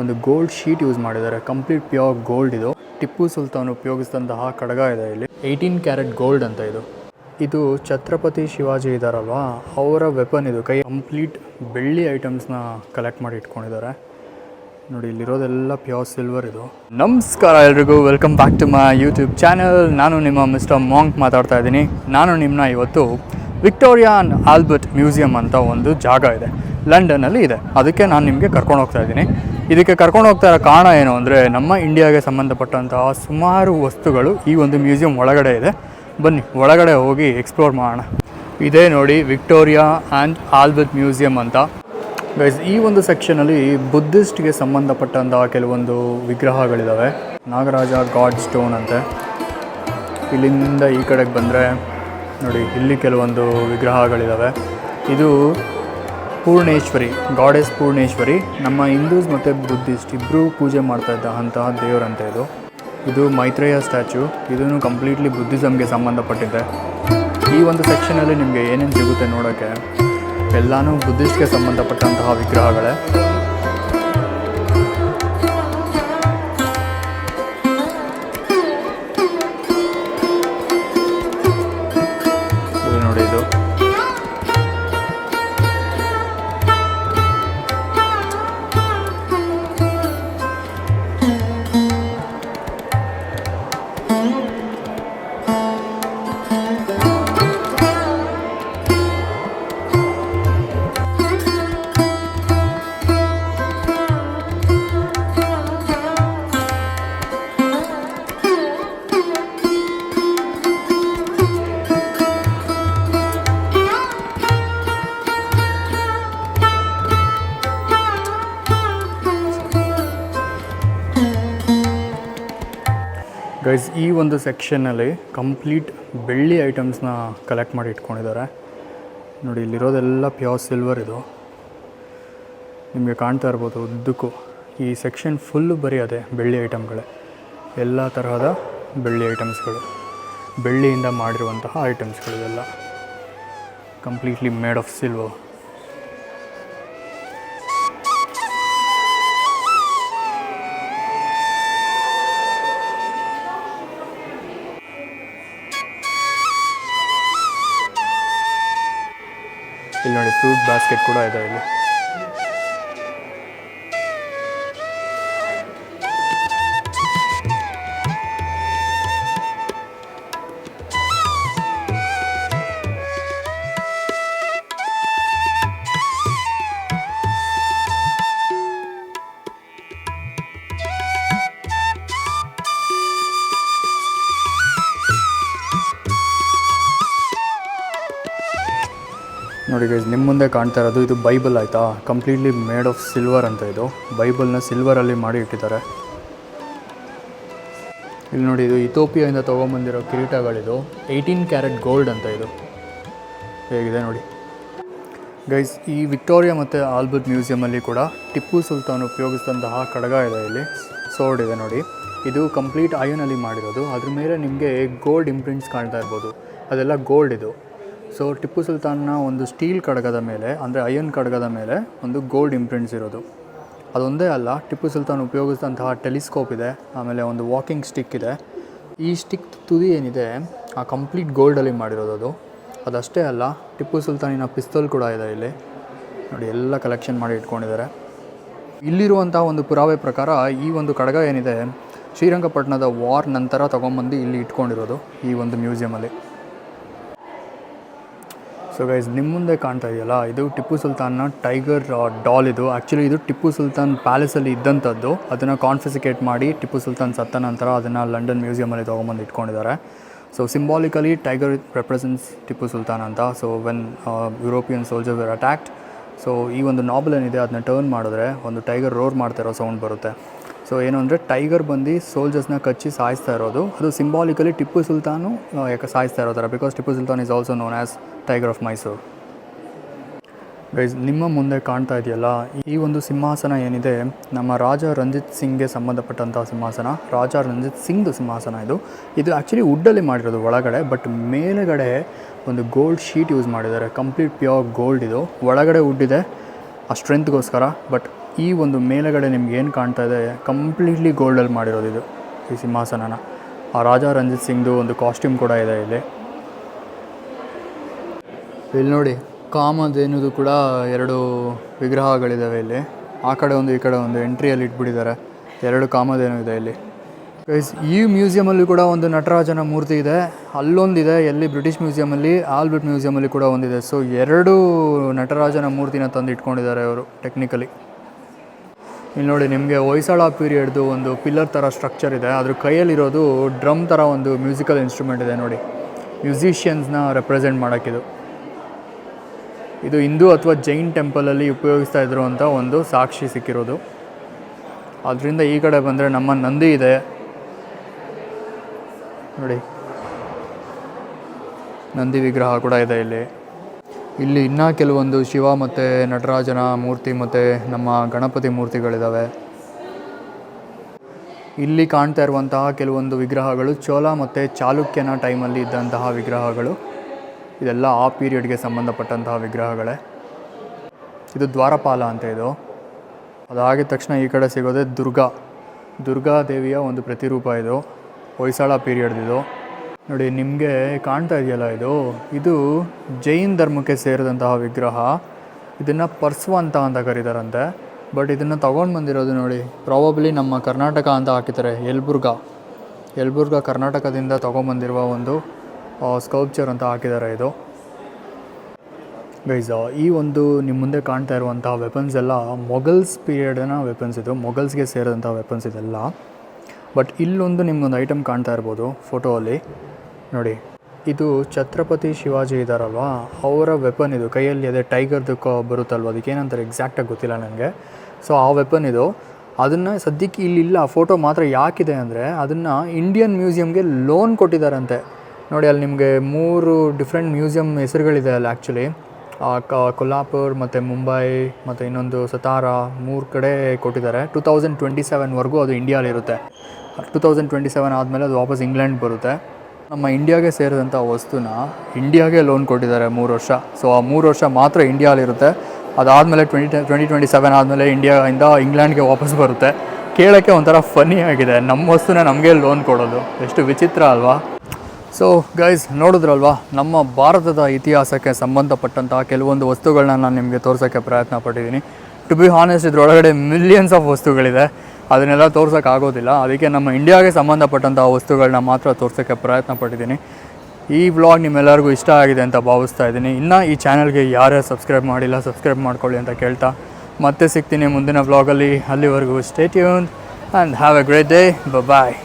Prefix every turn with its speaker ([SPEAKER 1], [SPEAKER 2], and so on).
[SPEAKER 1] ಒಂದು gold sheet use ಮಾಡಿದ್ದಾರೆ. Complete pure gold ಇದು. ಟಿಪ್ಪು ಸುಲ್ತಾನ್ ಉಪಯೋಗಿಸಿದಂತಹ ಕಡಗ ಇದೆ ಇಲ್ಲಿ. ಏಯ್ಟೀನ್ ಕ್ಯಾರೆಟ್ ಗೋಲ್ಡ್ ಅಂತ ಇದು. ಇದು ಛತ್ರಪತಿ ಶಿವಾಜಿ ಇದ್ದಾರಲ್ವಾ ಅವರ ವೆಪನ್ ಇದು. ಕೈ ಕಂಪ್ಲೀಟ್ ಬೆಳ್ಳಿ ಐಟಮ್ಸ್ನ ಕಲೆಕ್ಟ್ ಮಾಡಿ ಇಟ್ಕೊಂಡಿದ್ದಾರೆ. ನೋಡಿ, ಇಲ್ಲಿರೋದೆಲ್ಲ ಪ್ಯೂರ್ ಸಿಲ್ವರ್ ಇದು. ನಮಸ್ಕಾರ ಎಲ್ರಿಗೂ. Welcome back to my YouTube channel ನಾನು ನಿಮ್ಮ ಮಿಸ್ಟರ್ ಮಾಂಕ್ ಮಾತಾಡ್ತಾ ಇದ್ದೀನಿ. ನಾನು ನಿಮ್ಮನ್ನ ಇವತ್ತು ವಿಕ್ಟೋರಿಯಾ ಆ್ಯಂಡ್ ಆಲ್ಬರ್ಟ್ ಮ್ಯೂಸಿಯಂ ಅಂತ ಒಂದು ಜಾಗ ಇದೆ. ಲಂಡನ್ನಲ್ಲಿ ಇದೆ. ಅದಕ್ಕೆ ನಾನು ನಿಮಗೆ ಕರ್ಕೊಂಡು ಹೋಗ್ತಾ ಇದ್ದೀನಿ. ಇದಕ್ಕೆ ಕರ್ಕೊಂಡು ಹೋಗ್ತಾ ಇರೋ ಕಾರಣ ಏನು ಅಂದರೆ ನಮ್ಮ ಇಂಡಿಯಾಗೆ ಸಂಬಂಧಪಟ್ಟಂತಹ ಸುಮಾರು ವಸ್ತುಗಳು ಈ ಒಂದು ಮ್ಯೂಸಿಯಂ ಒಳಗಡೆ ಇದೆ. ಬನ್ನಿ, ಒಳಗಡೆ ಹೋಗಿ ಎಕ್ಸ್ಪ್ಲೋರ್ ಮಾಡೋಣ. ಇದೇ ನೋಡಿ ವಿಕ್ಟೋರಿಯಾ ಆ್ಯಂಡ್ ಆಲ್ಬರ್ಟ್ ಮ್ಯೂಸಿಯಂ ಅಂತ. ಗೈಸ್ ಈ ಒಂದು ಸೆಕ್ಷನಲ್ಲಿ ಬುದ್ಧಿಸ್ಟ್ಗೆ ಸಂಬಂಧಪಟ್ಟಂತಹ ಕೆಲವೊಂದು ವಿಗ್ರಹಗಳಿದ್ದಾವೆ ನಾಗರಾಜ ಗಾಡ್ ಸ್ಟೋನ್ ಅಂತೆ. ಇಲ್ಲಿಂದ ಈ ಕಡೆಗೆ ಬಂದರೆ ನೋಡಿ, ಇಲ್ಲಿ ಕೆಲವೊಂದು ವಿಗ್ರಹಗಳಿದ್ದಾವೆ ಇದು ಪೂರ್ಣೇಶ್ವರಿ ಗಾಡೆಸ್ ಪೂರ್ಣೇಶ್ವರಿ, ನಮ್ಮ ಹಿಂದೂಸ್ ಮತ್ತು ಬುದ್ಧಿಸ್ಟ್ ಇಬ್ಬರೂ ಪೂಜೆ ಮಾಡ್ತಾ ಇದ್ದಂತಹ ದೇವರಂತೆ ಇದು. ಇದು ಮೈತ್ರೇಯ ಸ್ಟ್ಯಾಚು ಇದನ್ನು ಕಂಪ್ಲೀಟ್ಲಿ ಬುದ್ಧಿಸಮ್ಗೆ ಸಂಬಂಧಪಟ್ಟಿದೆ. ಈ ಒಂದು ಸೆಕ್ಷನಲ್ಲಿ ನಿಮಗೆ ಏನೇನು ಸಿಗುತ್ತೆ ನೋಡೋಕ್ಕೆ ಎಲ್ಲಾನು ಬುದ್ಧಿಸ್ಟ್ಗೆ ಸಂಬಂಧಪಟ್ಟಂತಹ ವಿಗ್ರಹಗಳೇ. ಗೈಸ್ ಈ ಒಂದು ಸೆಕ್ಷನ್ನಲ್ಲಿ ಕಂಪ್ಲೀಟ್ ಬೆಳ್ಳಿ ಐಟಮ್ಸ್ನ ಕಲೆಕ್ಟ್ ಮಾಡಿ ಇಟ್ಕೊಂಡಿದ್ದಾರೆ. ನೋಡಿ, ಇಲ್ಲಿರೋದೆಲ್ಲ ಪ್ಯೂರ್ ಸಿಲ್ವರ್ ಇದು. ನಿಮಗೆ ಕಾಣ್ತಾ ಇರ್ಬೋದು ಉದ್ದಕ್ಕೂ. ಈ ಸೆಕ್ಷನ್ ಫುಲ್ಲು ಬರೀ ಅದೇ ಬೆಳ್ಳಿ ಐಟಮ್ಗಳೇ ಎಲ್ಲ ತರಹದ ಬೆಳ್ಳಿ ಐಟಮ್ಸ್ಗಳು ಬೆಳ್ಳಿಯಿಂದ ಮಾಡಿರುವಂತಹ ಐಟಮ್ಸ್ಗಳು ಇದೆಲ್ಲ. ಕಂಪ್ಲೀಟ್ಲಿ ಮೇಡ್ ಆಫ್ ಸಿಲ್ವರ್ ಇಲ್ಲಿ ನೋಡಿ ಫ್ರೂಟ್ ಬಾಸ್ಕೆಟ್ ಕೂಡ ಇದೆ ಇಲ್ಲಿ. ನೋಡಿ ಗೈಸ್ ನಿಮ್ಮ ಮುಂದೆ ಕಾಣ್ತಾ ಇರೋದು ಇದು ಬೈಬಲ್ ಆಯಿತಾ? ಕಂಪ್ಲೀಟ್ಲಿ ಮೇಡ್ ಆಫ್ ಸಿಲ್ವರ್ ಅಂತ ಇದು. ಬೈಬಲ್ನ ಸಿಲ್ವರಲ್ಲಿ ಮಾಡಿ ಇಟ್ಟಿದ್ದಾರೆ. ಇಲ್ಲಿ ನೋಡಿ ಇದು ಇಥೋಪಿಯಾದಿಂದ ತೊಗೊಂಬಂದಿರೋ ಕಿರೀಟಗಳಿದು. ಏಯ್ಟೀನ್ ಕ್ಯಾರೆಟ್ ಗೋಲ್ಡ್ ಅಂತ ಇದು. ಹೇಗಿದೆ ನೋಡಿ. ಗೈಸ್ ಈ ವಿಕ್ಟೋರಿಯಾ ಮತ್ತು ಆಲ್ಬರ್ಟ್ ಮ್ಯೂಸಿಯಮಲ್ಲಿ ಕೂಡ ಟಿಪ್ಪು ಸುಲ್ತಾನ್ ಉಪಯೋಗಿಸಿದಂತಹ ಕಡಗ ಇದೆ ಇಲ್ಲಿ. ಸೋರ್ಡ್ ಇದೆ ನೋಡಿ. ಇದು ಕಂಪ್ಲೀಟ್ ಐಯನಲ್ಲಿ ಮಾಡಿರೋದು. ಅದ್ರ ಮೇಲೆ ನಿಮಗೆ ಗೋಲ್ಡ್ ಇಂಪ್ರಿಂಟ್ಸ್ ಕಾಣ್ತಾ ಇರ್ಬೋದು. ಅದೆಲ್ಲ ಗೋಲ್ಡ್ ಇದು. ಸೊ ಟಿಪ್ಪು ಸುಲ್ತಾನ್ನ ಒಂದು ಸ್ಟೀಲ್ ಕಡಗದ ಮೇಲೆ, ಅಂದರೆ ಅಯನ್ ಕಡಗದ ಮೇಲೆ ಒಂದು ಗೋಲ್ಡ್ ಇಂಪ್ರಿಂಟ್ಸ್ ಇರೋದು. ಅದೊಂದೇ ಅಲ್ಲ ಟಿಪ್ಪು ಸುಲ್ತಾನ್ ಉಪಯೋಗಿಸಿದಂತಹ ಟೆಲಿಸ್ಕೋಪ್ ಇದೆ, ಆಮೇಲೆ ಒಂದು ವಾಕಿಂಗ್ ಸ್ಟಿಕ್ ಇದೆ. ಈ ಸ್ಟಿಕ್ ತುದಿ ಏನಿದೆ, ಆ ಕಂಪ್ಲೀಟ್ ಗೋಲ್ಡಲ್ಲಿ ಮಾಡಿರೋದು ಅದು. ಅದಷ್ಟೇ ಅಲ್ಲ ಟಿಪ್ಪು ಸುಲ್ತಾನಿನ ಪಿಸ್ತೋಲ್ ಕೂಡ ಇದೆ ಇಲ್ಲಿ. ನೋಡಿ, ಎಲ್ಲ ಕಲೆಕ್ಷನ್ ಮಾಡಿ ಇಟ್ಕೊಂಡಿದ್ದಾರೆ. ಇಲ್ಲಿರುವಂತಹ ಒಂದು ಪುರಾವೆ ಪ್ರಕಾರ, ಈ ಒಂದು ಕಡಗ ಏನಿದೆ, ಶ್ರೀರಂಗಪಟ್ಟಣದ ವಾರ್ ನಂತರ ತೊಗೊಂಬಂದು ಇಲ್ಲಿ ಇಟ್ಕೊಂಡಿರೋದು ಈ ಒಂದು ಮ್ಯೂಸಿಯಮಲ್ಲಿ ಸೊ ಗೈಸ್ ನಿಮ್ಮ ಮುಂದೆ ಕಾಣ್ತಾ ಇದೆಯಲ್ಲ, ಇದು ಟಿಪ್ಪು ಸುಲ್ತಾನ್ನ ಟೈಗರ್ ಡಾಲ್ ಇದು. ಆ್ಯಕ್ಚುಲಿ ಇದು ಟಿಪ್ಪು ಸುಲ್ತಾನ್ ಪ್ಯಾಲೇಸಲ್ಲಿ ಇದ್ದಂಥದ್ದು ಅದನ್ನು ಕಾನ್ಫಿಸಿಕೇಟ್ ಮಾಡಿ ಟಿಪ್ಪು ಸುಲ್ತಾನ್ ಸತ್ತ ನಂತರ ಅದನ್ನು ಲಂಡನ್ ಮ್ಯೂಸಿಯಮಲ್ಲಿ ತೊಗೊಂಬಂದು ಇಟ್ಕೊಂಡಿದ್ದಾರೆ. So symbolically tiger represents Tipu Sultan ಅಂತ. So when European soldier were attacked so ಈ ಒಂದು ನಾಬಲ್ ಏನಿದೆ, ಅದನ್ನ ಟರ್ನ್ ಮಾಡಿದ್ರೆ ಒಂದು ಟೈಗರ್ ರೋರ್ ಮಾಡ್ತಿರೋ ಸೌಂಡ್ ಬರುತ್ತೆ. ಸೊ ಏನು ಅಂದರೆ ಟೈಗರ್ ಬಂದು ಸೋಲ್ಜರ್ಸ್ನ ಕಚ್ಚಿ ಸಾಯಿಸ್ತಾ ಇರೋದು. ಅದು ಸಿಂಬಾಲಿಕಲಿ ಟಿಪ್ಪು ಸುಲ್ತಾನು ಯಾಕೆ ಸಾಯಿಸ್ತಾ ಇರೋ ಥರ because Tipu Sultan is also known as tiger of Mysuru guys ನಿಮ್ಮ ಮುಂದೆ ಕಾಣ್ತಾ ಇದೆಯಲ್ಲ, ಈ ಒಂದು ಸಿಂಹಾಸನ ಏನಿದೆ, ನಮ್ಮ ರಾಜ ರಂಜಿತ್ ಸಿಂಗ್ಗೆ ಸಂಬಂಧಪಟ್ಟಂಥ ಸಿಂಹಾಸನ. ರಾಜ ರಂಜಿತ್ ಸಿಂಗ್ದು ಸಿಂಹಾಸನ ಇದು. ಇದು ಆ್ಯಕ್ಚುಲಿ ವುಡ್ಡಲ್ಲಿ ಮಾಡಿರೋದು ಒಳಗಡೆ ಬಟ್ ಮೇಲುಗಡೆ ಒಂದು ಗೋಲ್ಡ್ ಶೀಟ್ ಯೂಸ್ ಮಾಡಿದ್ದಾರೆ. ಕಂಪ್ಲೀಟ್ ಪ್ಯೂರ್ ಗೋಲ್ಡ್ ಇದು. ಒಳಗಡೆ ವುಡ್ ಇದೆ, ಆ ಸ್ಟ್ರೆಂತ್ಗೋಸ್ಕರ ಬಟ್ ಈ ಒಂದು ಮೇಲುಗಡೆ ನಿಮ್ಗೆ ಏನು ಕಾಣ್ತಾ ಇದೆ? ಕಂಪ್ಲೀಟ್ಲಿ ಗೋಲ್ಡಲ್ಲಿ ಮಾಡಿರೋದು ಇದು, ಈ ಸಿಂಹಾಸನನ. ಆ ರಾಜಾ ರಂಜಿತ್ ಸಿಂಗ್ದು ಒಂದು ಕಾಸ್ಟ್ಯೂಮ್ ಕೂಡ ಇದೆ ಇಲ್ಲಿ. ಇಲ್ಲಿ ನೋಡಿ ಕಾಮಧೇನುದು ಕೂಡ ಎರಡು ವಿಗ್ರಹಗಳಿದ್ದಾವೆ ಇಲ್ಲಿ. ಆ ಕಡೆ ಒಂದು, ಈ ಕಡೆ ಒಂದು ಎಂಟ್ರಿಯಲ್ಲಿ ಇಟ್ಬಿಟ್ಟಿದ್ದಾರೆ. ಎರಡು ಕಾಮಧೇನು ಇದೆ ಇಲ್ಲಿ. ಈ ಮ್ಯೂಸಿಯಮಲ್ಲಿ ಕೂಡ ಒಂದು ನಟರಾಜನ ಮೂರ್ತಿ ಇದೆ. ಅಲ್ಲೊಂದಿದೆ, ಎಲ್ಲಿ? ಬ್ರಿಟಿಷ್ ಮ್ಯೂಸಿಯಮಲ್ಲಿ ಆಲ್ಬರ್ಟ್ ಮ್ಯೂಸಿಯಮಲ್ಲಿ ಕೂಡ ಒಂದಿದೆ. ಸೊ ಎರಡು ನಟರಾಜನ ಮೂರ್ತಿನ ತಂದು ಇಟ್ಕೊಂಡಿದ್ದಾರೆ ಅವರು ಟೆಕ್ನಿಕಲಿ ಇಲ್ಲಿ ನೋಡಿ, ನಿಮಗೆ ಹೊಯ್ಸಳ ಪೀರಿಯಡ್ದು ಒಂದು ಪಿಲ್ಲರ್ ಥರ ಸ್ಟ್ರಕ್ಚರ್ ಇದೆ. ಅದ್ರ ಕೈಯಲ್ಲಿರೋದು ಡ್ರಮ್ ಥರ ಒಂದು ಮ್ಯೂಸಿಕಲ್ ಇನ್ಸ್ಟ್ರೂಮೆಂಟ್ ಇದೆ ನೋಡಿ. ಮ್ಯೂಸಿಷಿಯನ್ಸ್ನ ರೆಪ್ರೆಸೆಂಟ್ ಮಾಡೋಕ್ಕಿದು. ಇದು ಹಿಂದೂ ಅಥವಾ ಜೈನ್ ಟೆಂಪಲಲ್ಲಿ ಉಪಯೋಗಿಸ್ತಾ ಅಂತ ಒಂದು ಸಾಕ್ಷಿ ಸಿಕ್ಕಿರೋದು. ಅದರಿಂದ ಈ ಕಡೆ ಬಂದರೆ ನಮ್ಮ ನಂದಿ ಇದೆ. ನೋಡಿ. ನಂದಿ ವಿಗ್ರಹ ಕೂಡ ಇದೆ ಇಲ್ಲಿ. ಇಲ್ಲಿ ಇನ್ನೂ ಕೆಲವೊಂದು ಶಿವ ಮತ್ತು ನಟರಾಜನ ಮೂರ್ತಿ ಮತ್ತು ನಮ್ಮ ಗಣಪತಿ ಮೂರ್ತಿಗಳಿದ್ದಾವೆ ಇಲ್ಲಿ ಕಾಣ್ತಾ ಇರುವಂತಹ ಕೆಲವೊಂದು ವಿಗ್ರಹಗಳು ಚೋಳ ಮತ್ತು ಚಾಲುಕ್ಯನ ಟೈಮಲ್ಲಿ ಇದ್ದಂತಹ ವಿಗ್ರಹಗಳು. ಇದೆಲ್ಲ ಆ ಪೀರಿಯಡ್ಗೆ ಸಂಬಂಧಪಟ್ಟಂತಹ ವಿಗ್ರಹಗಳೇ. ಇದು ದ್ವಾರಪಾಲ ಅಂತ ಇದು. ಅದಾಗಿದ ತಕ್ಷಣ ಈ ಕಡೆ ಸಿಗೋದೇ ದುರ್ಗಾ. ದುರ್ಗಾ ದೇವಿಯ ಒಂದು ಪ್ರತಿರೂಪ ಇದು. ಹೊಯ್ಸಳ ಪೀರಿಯಡ್ದಿದು ನೋಡಿ, ನಿಮಗೆ ಕಾಣ್ತಾ ಇದೆಯಲ್ಲ ಇದು? ಇದು ಜೈನ್ ಧರ್ಮಕ್ಕೆ ಸೇರಿದಂತಹ ವಿಗ್ರಹ. ಇದನ್ನು ಪರ್ಸ್ವ ಅಂತ ಅಂತ ಕರೀತಾರಂತೆ. ಬಟ್ ಇದನ್ನು ತಗೊಂಡು ಬಂದಿರೋದು ನೋಡಿ ಪ್ರಾಬಬ್ಲಿ ನಮ್ಮ ಕರ್ನಾಟಕ ಅಂತ ಹಾಕಿದ್ದಾರೆ, ಯಲ್ಬುರ್ಗ. ಯಲ್ಬುರ್ಗ ಕರ್ನಾಟಕದಿಂದ ತೊಗೊಂಬಂದಿರುವ ಒಂದು ಸ್ಕಲ್ಪ್ಚರ್ ಅಂತ ಹಾಕಿದ್ದಾರೆ ಇದು. ಗೈಸ್ ಈ ಒಂದು ನಿಮ್ಮ ಮುಂದೆ ಕಾಣ್ತಾ ಇರುವಂತಹ ವೆಪನ್ಸ್ ಎಲ್ಲ ಮೊಘಲ್ಸ್ ಪೀರಿಯಡ್ನ ವೆಪನ್ಸ್ ಇದು. ಮೊಘಲ್ಸ್ಗೆ ಸೇರಿದಂಥ ವೆಪನ್ಸ್ ಇದೆಲ್ಲ. ಬಟ್ ಇಲ್ಲೊಂದು ನಿಮ್ಗೊಂದು ಐಟಮ್ ಕಾಣ್ತಾ ಇರ್ಬೋದು ಫೋಟೋ ಅಲ್ಲಿ. ನೋಡಿ, ಇದು ಛತ್ರಪತಿ ಶಿವಾಜಿ ಇದ್ದಾರಲ್ವಾ ಅವರ ವೆಪನ್ ಇದು. ಕೈಯಲ್ಲಿ ಅದೇ ಟೈಗರ್ದು ಕ ಬರುತ್ತಲ್ವ? ಅದಕ್ಕೆ ಏನಂತಾರೆ ಎಕ್ಸಾಕ್ಟಾಗಿ ಗೊತ್ತಿಲ್ಲ ನನಗೆ ಸೊ ಆ ವೆಪನ್ ಇದು. ಅದನ್ನು ಸದ್ಯಕ್ಕೆ ಇಲ್ಲಿಲ್ಲ ಫೋಟೋ ಮಾತ್ರ ಯಾಕಿದೆ ಅಂದರೆ, ಅದನ್ನು ಇಂಡಿಯನ್ ಮ್ಯೂಸಿಯಮ್ಗೆ ಲೋನ್ ಕೊಟ್ಟಿದ್ದಾರಂತೆ ನೋಡಿ, ಅಲ್ಲಿ ನಿಮಗೆ ಮೂರು ಡಿಫ್ರೆಂಟ್ ಮ್ಯೂಸಿಯಮ್ ಹೆಸರುಗಳಿದೆ ಅಲ್ಲಿ ಆ್ಯಕ್ಚುಲಿ ಕೊಲ್ಹಾಪುರ್ ಮತ್ತು ಮುಂಬೈ ಮತ್ತು ಇನ್ನೊಂದು ಸತಾರ ಮೂರು ಕಡೆ ಕೊಟ್ಟಿದ್ದಾರೆ. ಟೂ ತೌಸಂಡ್ ಟ್ವೆಂಟಿ ಸೆವೆನ್ವರೆಗೂ ಅದು ಇಂಡಿಯಾಲಿರುತ್ತೆ ಟೂ ತೌಸಂಡ್ ಟ್ವೆಂಟಿ ಸೆವೆನ್ ಆದಮೇಲೆ ಅದು ವಾಪಸ್ ಇಂಗ್ಲೆಂಡ್ ಬರುತ್ತೆ. ನಮ್ಮ ಇಂಡಿಯಾಗೆ ಸೇರಿದಂಥ ವಸ್ತುನ ಇಂಡಿಯಾಗೆ ಲೋನ್ ಕೊಟ್ಟಿದ್ದಾರೆ ಮೂರು ವರ್ಷ. ಸೊ ಆ ಮೂರು ವರ್ಷ ಮಾತ್ರ ಇಂಡಿಯಾಲಿರುತ್ತೆ ಅದಾದಮೇಲೆ ಟ್ವೆಂಟಿ ಟ್ವೆಂಟಿ ಟ್ವೆಂಟಿ ಸೆವೆನ್ ಆದಮೇಲೆ ಇಂಡಿಯಾಯಿಂದ ಇಂಗ್ಲೆಂಡ್ಗೆ ವಾಪಸ್ ಬರುತ್ತೆ. ಕೇಳೋಕ್ಕೆ ಒಂಥರ ಫನ್ನಿ ಆಗಿದೆ. ನಮ್ಮ ವಸ್ತುನ ನಮಗೆ ಲೋನ್ ಕೊಡೋದು. ಎಷ್ಟು ವಿಚಿತ್ರ ಅಲ್ವಾ? ಸೊ ಗೈಸ್ ನೋಡಿದ್ರಲ್ವಾ? ನಮ್ಮ ಭಾರತದ ಇತಿಹಾಸಕ್ಕೆ ಸಂಬಂಧಪಟ್ಟಂತಹ ಕೆಲವೊಂದು ವಸ್ತುಗಳನ್ನ ನಾನು ನಿಮಗೆ ತೋರ್ಸೋಕ್ಕೆ ಪ್ರಯತ್ನ ಪಟ್ಟಿದ್ದೀನಿ. ಟು ಬಿ ಹಾನೆಸ್ಟ್ ಇದ್ರೊಳಗಡೆ ಮಿಲಿಯನ್ಸ್ ಆಫ್ ವಸ್ತುಗಳಿದೆ. ಅದನ್ನೆಲ್ಲ ತೋರ್ಸೋಕೆ ಆಗೋದಿಲ್ಲ. ಅದಕ್ಕೆ ನಮ್ಮ ಇಂಡಿಯಾಗೆ ಸಂಬಂಧಪಟ್ಟಂತಹ ವಸ್ತುಗಳನ್ನ ಮಾತ್ರ ತೋರ್ಸೋಕ್ಕೆ ಪ್ರಯತ್ನ ಪಟ್ಟಿದ್ದೀನಿ. ಈ ವ್ಲಾಗ್ ನಿಮ್ಮೆಲ್ಲರಿಗೂ ಇಷ್ಟ ಆಗಿದೆ ಅಂತ ಭಾವಿಸ್ತಾ ಇದ್ದೀನಿ. ಇನ್ನು ಈ ಚಾನಲ್ಗೆ ಯಾರ್ಯಾರು ಸಬ್ಸ್ಕ್ರೈಬ್ ಮಾಡಿಲ್ಲ ಸಬ್ಸ್ಕ್ರೈಬ್ ಮಾಡ್ಕೊಳ್ಳಿ ಅಂತ ಕೇಳ್ತಾ. ಮತ್ತೆ ಸಿಗ್ತೀನಿ ಮುಂದಿನ ವ್ಲಾಗಲ್ಲಿ ಅಲ್ಲಿವರೆಗೂ stay tuned and have a great day bye